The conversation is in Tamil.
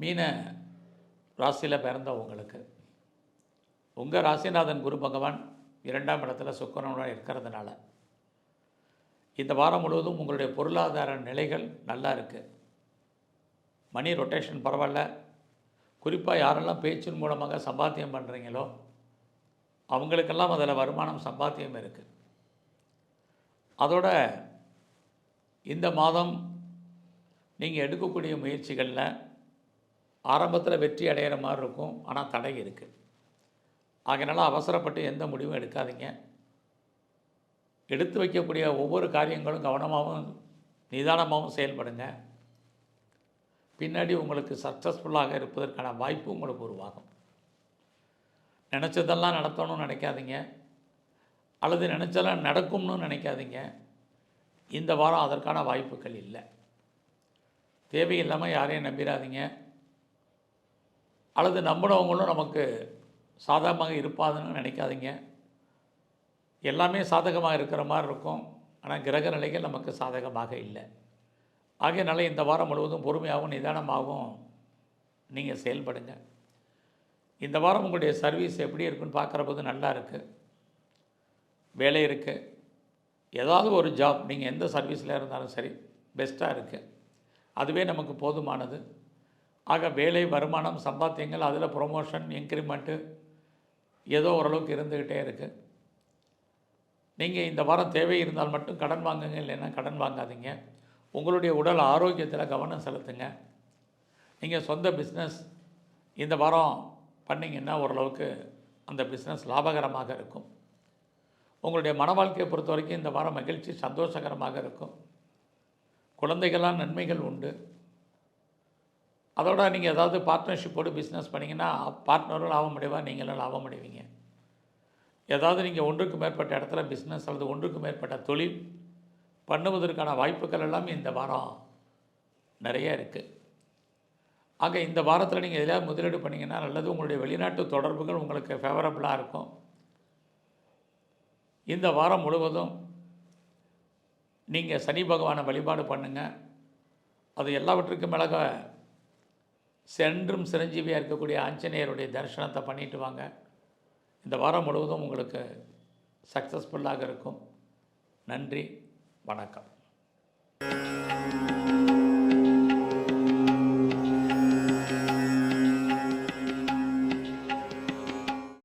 மீன ராசியில் பிறந்த உங்களுக்கு. உங்கள் ராசிநாதன் குரு பகவான் இரண்டாம் இடத்துல சுக்கரனுடன் இருக்கிறதுனால. இந்த வாரம் முழுவதும் உங்களுடைய பொருளாதார நிலைகள் நல்லா இருக்குது மணி ரொட்டேஷன் பரவாயில்ல. குறிப்பாக யாரெல்லாம் பேச்சின் மூலமாக சம்பாத்தியம் பண்ணுறீங்களோ அவங்களுக்கெல்லாம் அதில் வருமானம் சம்பாத்தியம் இருக்குது அதோட இந்த மாதம் நீங்கள் எடுக்கக்கூடிய முயற்சிகளில் ஆரம்பத்தில் வெற்றி அடையிற மாதிரி இருக்கும் ஆனால் தடை இருக்குது ஆகையினால அவசரப்பட்டு எந்த முடிவும் எடுக்காதீங்க. எடுத்து வைக்கக்கூடிய ஒவ்வொரு காரியங்களும் கவனமாகவும் நிதானமாகவும் செயல்படுங்க. பின்னாடி உங்களுக்கு சக்ஸஸ்ஃபுல்லாக இருப்பதற்கான வாய்ப்பு உங்களுக்கு உருவாகும். நினச்சதெல்லாம் நடத்தணும்னு நினைக்காதீங்க. அல்லது நினச்சதெல்லாம் நடக்கும்னு நினைக்காதீங்க. இந்த வாரம் அதற்கான வாய்ப்புகள் இல்லை. தேவையில்லாமல் யாரையும் நம்பிடாதீங்க அல்லது நம்பினவங்களும் நமக்கு சாதகமாக இருப்பாதுன்னு நினைக்காதீங்க. எல்லாமே சாதகமாக இருக்கிற மாதிரி இருக்கும். ஆனால் கிரக நிலைகள் நமக்கு சாதகமாக இல்லை. ஆகையனால இந்த வாரம் முழுவதும் பொறுமையாகவும் நிதானமாகவும் நீங்கள் செயல்படுங்க. இந்த வாரம் உங்களுடைய சர்வீஸ் எப்படி இருக்குன்னு பார்க்குற போது நல்லா இருக்குது வேலை இருக்குது ஏதாவது ஒரு ஜாப் நீங்கள் எந்த சர்வீஸில் இருந்தாலும் சரி பெஸ்ட்டாக இருக்குது அதுவே நமக்கு போதுமானது. ஆக வேலை வருமானம் சம்பாத்தியங்கள் அதில் ப்ரொமோஷன் இன்க்ரிமெண்ட்டு ஏதோ ஓரளவுக்கு இருந்துக்கிட்டே இருக்குது நீங்கள் இந்த வாரம் தேவை இருந்தால் மட்டும் கடன் வாங்குங்க இல்லைன்னா கடன் வாங்காதீங்க. உங்களுடைய உடல் ஆரோக்கியத்தில் கவனம் செலுத்துங்க. நீங்கள் சொந்த பிஸ்னஸ் இந்த வாரம் பண்ணிங்கன்னா ஓரளவுக்கு அந்த பிஸ்னஸ் லாபகரமாக இருக்கும். உங்களுடைய மன வாழ்க்கையை பொறுத்த வரைக்கும் இந்த வாரம் மகிழ்ச்சி சந்தோஷகரமாக இருக்கும். குழந்தைகளால் நன்மைகள் உண்டு. அதோட நீங்கள் ஏதாவது பார்ட்னர்ஷிப்போடு பிஸ்னஸ் பண்ணிங்கன்னா பார்ட்னரும் லாபம் அடைவா நீங்களும் லாபம் அடைவீங்க. ஏதாவது நீங்கள் ஒன்றுக்கு மேற்பட்ட இடத்துல பிஸ்னஸ் அல்லது ஒன்றுக்கு மேற்பட்ட தொழில் பண்ணுவதற்கான வாய்ப்புகள் எல்லாம் இந்த வாரம் நிறைய இருக்குது ஆக இந்த வாரத்தில் நீங்கள் எதாவது முதலீடு பண்ணிங்கன்னா நல்லது உங்களுடைய வெளிநாட்டு தொடர்புகள் உங்களுக்கு ஃபேவரபுளாக இருக்கும். இந்த வாரம் முழுவதும் நீங்கள் சனி பகவானை வழிபாடு பண்ணுங்கள் அது எல்லாவற்றுக்கும் மேலாக சென்றும் சிரஞ்சீவியாக இருக்கக்கூடிய ஆஞ்சநேயருடைய தரிசனத்தை பண்ணிட்டு வாங்க. இந்த வாரம் முழுவதும் உங்களுக்கு சக்ஸஸ்ஃபுல்லாக இருக்கும். நன்றி வணக்கம்.